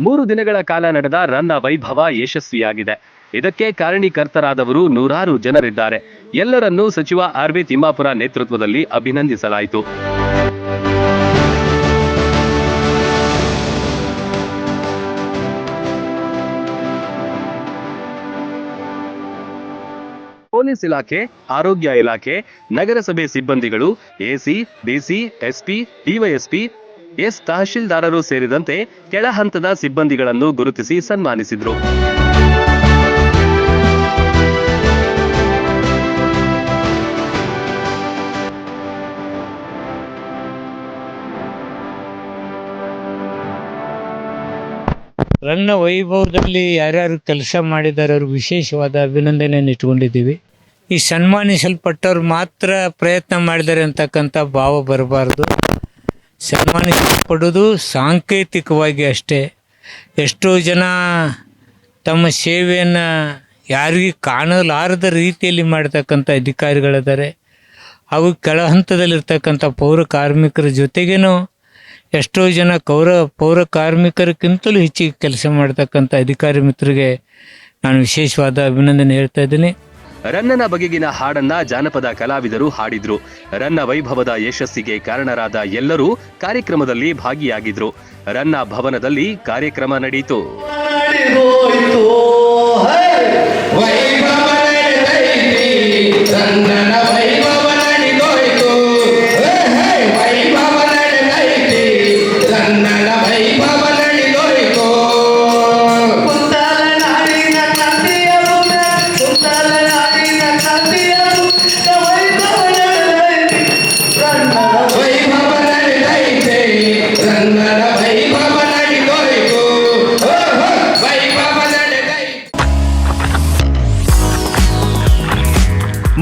ಮೂರು ದಿನಗಳ ಕಾಲ ನಡೆದ ರನ್ನ ವೈಭವ ಯಶಸ್ವಿಯಾಗಿದೆ. ಇದಕ್ಕೆ ಕಾರಣೀಕರ್ತರಾದವರು ನೂರಾರು ಜನರಿದ್ದಾರೆ. ಎಲ್ಲರನ್ನೂ ಸಚಿವ ಆರ್ ವಿ ತಿಮ್ಮಾಪುರ ನೇತೃತ್ವದಲ್ಲಿ ಅಭಿನಂದಿಸಲಾಯಿತು. ಪೊಲೀಸ್ ಇಲಾಖೆ, ಆರೋಗ್ಯ ಇಲಾಖೆ, ನಗರಸಭೆ ಸಿಬ್ಬಂದಿಗಳು AC DC SP DYSP S ತಹಶೀಲ್ದಾರರು ಸೇರಿದಂತೆ ಕೆಳ ಹಂತದ ಸಿಬ್ಬಂದಿಗಳನ್ನು ಗುರುತಿಸಿ ಸನ್ಮಾನಿಸಿದರು. ನನ್ನ ವೈಭವದಲ್ಲಿ ಯಾರ್ಯಾರು ಕೆಲಸ ಮಾಡಿದ್ದಾರೆ ಅವ್ರಿಗೆ ವಿಶೇಷವಾದ ಅಭಿನಂದನೆಯನ್ನು ಇಟ್ಕೊಂಡಿದ್ದೀವಿ. ಈ ಸನ್ಮಾನಿಸಲ್ಪಟ್ಟವ್ರು ಮಾತ್ರ ಪ್ರಯತ್ನ ಮಾಡಿದ್ದಾರೆ ಅಂತಕ್ಕಂಥ ಭಾವ ಬರಬಾರ್ದು. ಸನ್ಮಾನಿಸಲ್ಪಡೋದು ಸಾಂಕೇತಿಕವಾಗಿ ಅಷ್ಟೇ. ಎಷ್ಟೋ ಜನ ತಮ್ಮ ಸೇವೆಯನ್ನು ಯಾರಿಗೂ ಕಾಣಲಾರದ ರೀತಿಯಲ್ಲಿ ಮಾಡ್ತಕ್ಕಂಥ ಅಧಿಕಾರಿಗಳಿದ್ದಾರೆ ಹಾಗೂ ಕೆಳ ಹಂತದಲ್ಲಿರ್ತಕ್ಕಂಥ ಪೌರ ಕಾರ್ಮಿಕರ ಜೊತೆಗೇನೂ ಎಷ್ಟೋ ಜನ ಕೌರ, ಪೌರ ಕಾರ್ಮಿಕರಿಗಿಂತಲೂ ಹೆಚ್ಚಿಗೆ ಕೆಲಸ ಮಾಡ್ತಕ್ಕಂಥ ಅಧಿಕಾರಿ ಮಿತ್ರರಿಗೆ ನಾನು ವಿಶೇಷವಾದ ಅಭಿನಂದನೆ ಹೇಳ್ತಾ ಇದ್ದೀನಿ. ರನ್ನನ ಬಗೆಗಿನ ಹಾಡನ್ನ ಜಾನಪದ ಕಲಾವಿದರು ಹಾಡಿದ್ರು. ರನ್ನ ವೈಭವದ ಯಶಸ್ಸಿಗೆ ಕಾರಣರಾದ ಎಲ್ಲರೂ ಕಾರ್ಯಕ್ರಮದಲ್ಲಿ ಭಾಗಿಯಾಗಿದ್ರು. ರನ್ನ ಭವನದಲ್ಲಿ ಕಾರ್ಯಕ್ರಮ ನಡೆಯಿತು